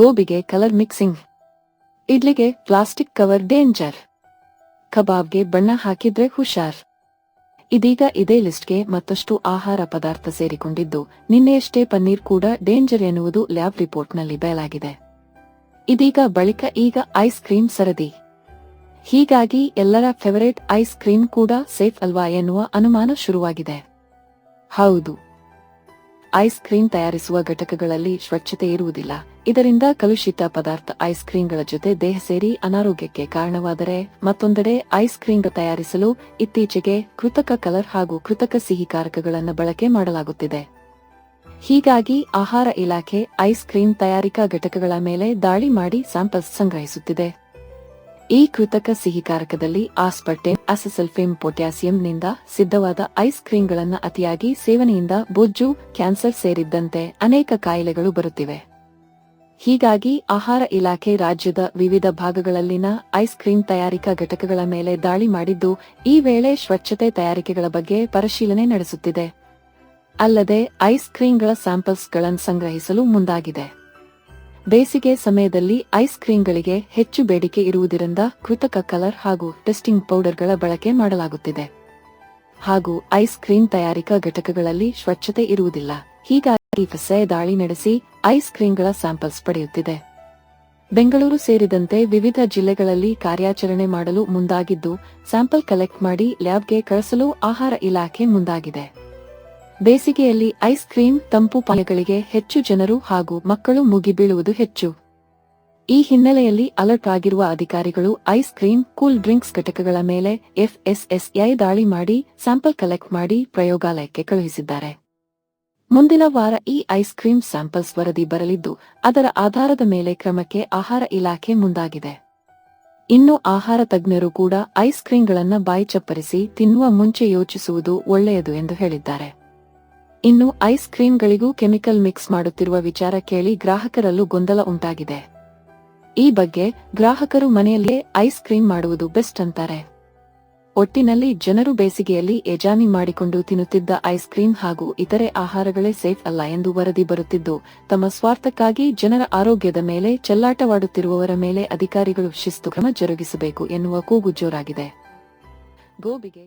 ಗೋಬಿಗೆ colour mixing ಇಡ್ಲಿಗೆ plastic cover danger ಕಬಾಬ್ಗೆ ಬಣ್ಣ ಹಾಕಿದ್ರೆ ಹುಷಾರ್. ಇದೀಗ ಇದೇ ಲಿಸ್ಟ್ಗೆ ಮತ್ತಷ್ಟು ಆಹಾರ ಪದಾರ್ಥ ಸೇರಿಕೊಂಡಿದ್ದು, ನಿನ್ನೆಯಷ್ಟೇ ಪನ್ನೀರ್ ಕೂಡ ಡೇಂಜರ್ ಎನ್ನುವುದು ಲ್ಯಾಬ್ ರಿಪೋರ್ಟ್ನಲ್ಲಿ ಬಯಲಾಗಿದೆ. ಇದೀಗ ಬಳಿಕ ಈಗ ಐಸ್ ಕ್ರೀಮ್ ಸರದಿ. ಹೀಗಾಗಿ ಎಲ್ಲರ ಫೇವರೇಟ್ ಐಸ್ ಕ್ರೀಮ್ ಕೂಡ ಸೇಫ್ ಅಲ್ವಾ ಎನ್ನುವ ಅನುಮಾನ ಶುರುವಾಗಿದೆ. ಹೌದು. ಐಸ್ ಕ್ರೀಮ್ ತಯಾರಿಸುವ ಘಟಕಗಳಲ್ಲಿ ಸ್ವಚ್ಛತೆ ಇರುವುದಿಲ್ಲ. ಇದರಿಂದ ಕಲುಷಿತ ಪದಾರ್ಥ ಐಸ್ ಕ್ರೀಮ್ಗಳ ಜೊತೆ ದೇಹ ಸೇರಿ ಅನಾರೋಗ್ಯಕ್ಕೆ ಕಾರಣವಾದರೆ ಮತ್ತೊಂದೆಡೆ ಐಸ್ ಕ್ರೀಮ್ ತಯಾರಿಸಲು ಇತ್ತೀಚೆಗೆ ಕೃತಕ ಕಲರ್ ಹಾಗೂ ಕೃತಕ ಸಿಹಿಕಾರಕಗಳನ್ನು ಬಳಕೆ ಮಾಡಲಾಗುತ್ತಿದೆ. ಹೀಗಾಗಿ ಆಹಾರ ಇಲಾಖೆ ಐಸ್ ಕ್ರೀಮ್ ತಯಾರಿಕಾ ಘಟಕಗಳ ಮೇಲೆ ದಾಳಿ ಮಾಡಿ ಸ್ಯಾಂಪಲ್ಸ್ ಸಂಗ್ರಹಿಸುತ್ತಿದೆ. ಈ ಕೃತಕ ಸಿಹಿಕಾರಕದಲ್ಲಿ ಆಸ್ಪರ್ಟೇನ್, ಅಸಸಲ್ಫೇಮ್ ಪೊಟ್ಯಾಸಿಯಂನಿಂದ ಸಿದ್ಧವಾದ ಐಸ್ ಕ್ರೀಮ್ಗಳನ್ನು ಅತಿಯಾಗಿ ಸೇವನೆಯಿಂದ ಬೊಜ್ಜು, ಕ್ಯಾನ್ಸರ್ ಸೇರಿದ್ದಂತೆ ಅನೇಕ ಕಾಯಿಲೆಗಳು ಬರುತ್ತಿವೆ. ಹೀಗಾಗಿ ಆಹಾರ ಇಲಾಖೆ ರಾಜ್ಯದ ವಿವಿಧ ಭಾಗಗಳಲ್ಲಿನ ಐಸ್ ಕ್ರೀಮ್ ತಯಾರಿಕಾ ಘಟಕಗಳ ಮೇಲೆ ದಾಳಿ ಮಾಡಿದ್ದು, ಈ ವೇಳೆ ಸ್ವಚ್ಛತೆ ತಯಾರಿಕೆಗಳ ಬಗ್ಗೆ ಪರಿಶೀಲನೆ ನಡೆಸುತ್ತಿದೆ. ಅಲ್ಲದೆ, ಐಸ್ ಕ್ರೀಮ್ಗಳ ಸ್ಯಾಂಪಲ್ಸ್ಗಳನ್ನು ಸಂಗ್ರಹಿಸಲು ಮುಂದಾಗಿದೆ. ಬೇಸಿಗೆ ಸಮಯದಲ್ಲಿ ಐಸ್ ಕ್ರೀಮ್ಗಳಿಗೆ ಹೆಚ್ಚು ಬೇಡಿಕೆ ಇರುವುದರಿಂದ ಕೃತಕ ಕಲರ್ ಹಾಗೂ ಟೆಸ್ಟಿಂಗ್ ಪೌಡರ್ಗಳ ಬಳಕೆ ಮಾಡಲಾಗುತ್ತಿದೆ. ಹಾಗೂ ಐಸ್ ಕ್ರೀಮ್ ತಯಾರಿಕಾ ಘಟಕಗಳಲ್ಲಿ ಸ್ವಚ್ಛತೆ ಇರುವುದಿಲ್ಲ. ಹೀಗಾಗಿ ಫಸೆ ದಾಳಿ ನಡೆಸಿ ಐಸ್ ಕ್ರೀಮ್ಗಳ ಸ್ಯಾಂಪಲ್ಸ್ ಪಡೆಯುತ್ತಿದೆ. ಬೆಂಗಳೂರು ಸೇರಿದಂತೆ ವಿವಿಧ ಜಿಲ್ಲೆಗಳಲ್ಲಿ ಕಾರ್ಯಾಚರಣೆ ಮಾಡಲು ಮುಂದಾಗಿದ್ದು, ಸ್ಯಾಂಪಲ್ ಕಲೆಕ್ಟ್ ಮಾಡಿ ಲ್ಯಾಬ್ಗೆ ಕಳಿಸಲು ಆಹಾರ ಇಲಾಖೆ ಮುಂದಾಗಿದೆ. ಬೇಸಿಗೆಯಲ್ಲಿ ಐಸ್ ಕ್ರೀಂ ತಂಪು ಪಾನೀಯಗಳಿಗೆ ಹೆಚ್ಚು ಜನರು ಹಾಗೂ ಮಕ್ಕಳು ಮುಗಿಬೀಳುವುದು ಹೆಚ್ಚು. ಈ ಹಿನ್ನೆಲೆಯಲ್ಲಿ ಅಲರ್ಟ್ ಆಗಿರುವ ಅಧಿಕಾರಿಗಳು ಐಸ್ ಕ್ರೀಂ ಕೂಲ್ ಡ್ರಿಂಕ್ಸ್ ಘಟಕಗಳ ಮೇಲೆ ಎಫ್ಎಸ್ಎಸ್ಐ ದಾಳಿ ಮಾಡಿ, ಸ್ಯಾಂಪಲ್ ಕಲೆಕ್ಟ್ ಮಾಡಿ ಪ್ರಯೋಗಾಲಯಕ್ಕೆ ಕಳುಹಿಸಿದ್ದಾರೆ. ಮುಂದಿನ ವಾರ ಈ ಐಸ್ ಕ್ರೀಂ ಸ್ಯಾಂಪಲ್ಸ್ ವರದಿ ಬರಲಿದ್ದು, ಅದರ ಆಧಾರದ ಮೇಲೆ ಕ್ರಮಕ್ಕೆ ಆಹಾರ ಇಲಾಖೆ ಮುಂದಾಗಿದೆ. ಇನ್ನು ಆಹಾರ ತಜ್ಞರು ಕೂಡ ಐಸ್ ಕ್ರೀಂಗಳನ್ನು ಬಾಯಿ ಚಪ್ಪರಿಸಿ ತಿನ್ನುವ ಮುಂಚೆ ಯೋಚಿಸುವುದು ಒಳ್ಳೆಯದು ಎಂದು ಹೇಳಿದ್ದಾರೆ. ಇನ್ನು ಐಸ್ ಕ್ರೀಂಗಳಿಗೂ ಕೆಮಿಕಲ್ ಮಿಕ್ಸ್ ಮಾಡುತ್ತಿರುವ ವಿಚಾರ ಕೇಳಿ ಗ್ರಾಹಕರಲ್ಲೂ ಗೊಂದಲ ಉಂಟಾಗಿದೆ. ಈ ಬಗ್ಗೆ ಗ್ರಾಹಕರು ಮನೆಯಲ್ಲೇ ಐಸ್ ಕ್ರೀಂ ಮಾಡುವುದು ಬೆಸ್ಟ್ ಅಂತಾರೆ. ಒಟ್ಟಿನಲ್ಲಿ ಜನರು ಬೇಸಿಗೆಯಲ್ಲಿ ಎಜಾನಿ ಮಾಡಿಕೊಂಡು ತಿನ್ನುತ್ತಿದ್ದ ಐಸ್ ಕ್ರೀಂ ಹಾಗೂ ಇತರೆ ಆಹಾರಗಳೇ ಸೇಫ್ ಅಲ್ಲ ಎಂದು ವರದಿ ಬರುತ್ತಿದ್ದು, ತಮ್ಮ ಸ್ವಾರ್ಥಕ್ಕಾಗಿ ಜನರ ಆರೋಗ್ಯದ ಮೇಲೆ ಚೆಲ್ಲಾಟವಾಡುತ್ತಿರುವವರ ಮೇಲೆ ಅಧಿಕಾರಿಗಳು ಶಿಸ್ತು ಕ್ರಮ ಜರುಗಿಸಬೇಕು ಎನ್ನುವ ಕೂಗು ಜೋರಾಗಿದೆ. ಗೋಬಿಗೆ